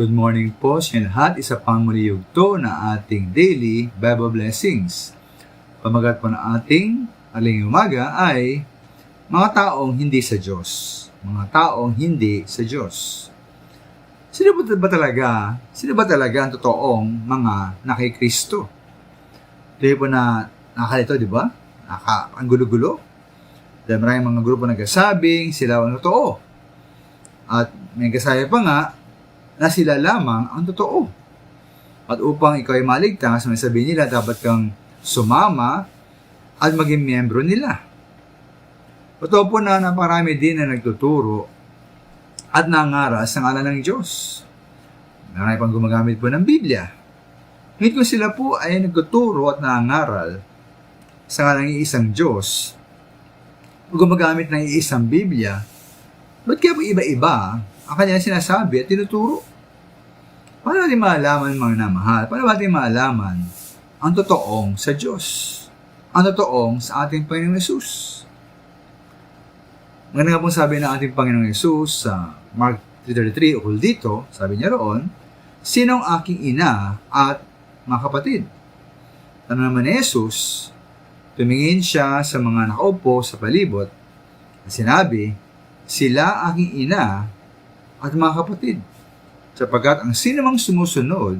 Good morning po sa lahat. Isa pang muli yugto na ating daily Bible Blessings. Pamagat po na ating aling umaga ay mga taong hindi sa Diyos. Mga taong hindi sa Diyos. Sino ba, ba talaga, sino ba talaga ang totoong mga nakikristo? Dahil po na nakalito, di ba? Naka, ang gulo-gulo. Dahil maraming mga grupo nagkasabing sila ang totoo. At may kasaya pa nga na sila lamang ang totoo. At upang ikaw ay maligtas, may sabihin nila, dapat kang sumama at maging miyembro nila. Totoo po na naparami din na nagtuturo at nangaras ng alam ng Diyos. Marami pang gumagamit po ng Biblia. Ngunit kung sila po ay nagtuturo at nangaral sa ngalan ng isang Diyos, gumagamit ng isang Biblia, ba't kaya po iba-iba ang kanyang sinasabi at tinuturo? Paano natin maalaman mga namahal? Paano natin maalaman ang totoong sa Diyos? Ang totoong sa ating Panginoong Yesus? Maganda nga pong sabi ng ating Panginoong Yesus sa Mark 3.33, ukol dito, sabi niya roon, Sinong aking ina at mga kapatid? Ano naman ni Jesus, tumingin siya sa mga nakaupo sa palibot at sinabi, Sila aking ina at mga kapatid. Sapagkat ang sinumang sumusunod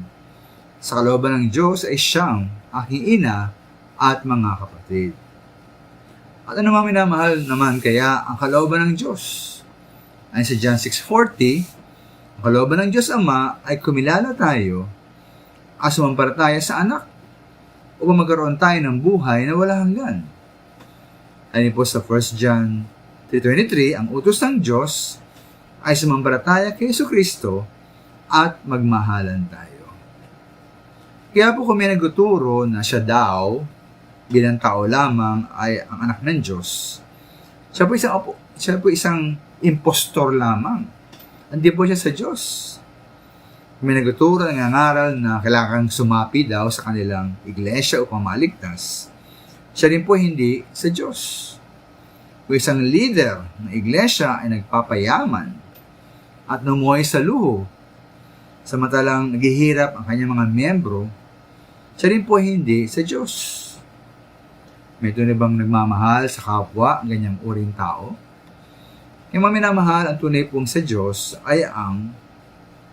sa kalooban ng Diyos ay siyang aking ina at mga kapatid. At ano mga minamahal naman kaya ang kalooban ng Diyos? Ayon sa John 6.40, ang kalooban ng Diyos Ama ay kumilala tayo at sumampalataya sa anak upang magkaroon tayo ng buhay na wala hanggan. Ayon po sa 1 John 3.23, ang utos ng Diyos ay sumampalataya kay Yesu Kristo at magmahalan tayo. Kaya po kung may nagtuturo na siya daw bilang tao lamang ay ang anak ng Diyos, siya po isang, siya po isang impostor lamang. Hindi po siya sa Diyos. May nagtuturo ng nangaral na kailangan sumapi daw sa kanilang iglesia upang maligtas. Siya rin po hindi sa Diyos. Kung isang leader ng iglesia ay nagpapayaman at numuhay sa luho, samantalang naghihirap ang kanyang mga miyembro, siya rin po hindi sa Diyos. May tunay bang nagmamahal sa kapwa ang ganyang uring tao? Yung mga minamahal ang tunay pong sa Diyos ay ang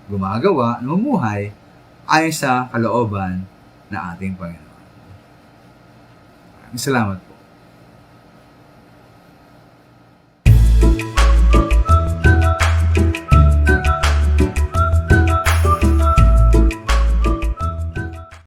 gumagawa, namumuhay ayon sa kalooban na ating Panginoon. Salamat po.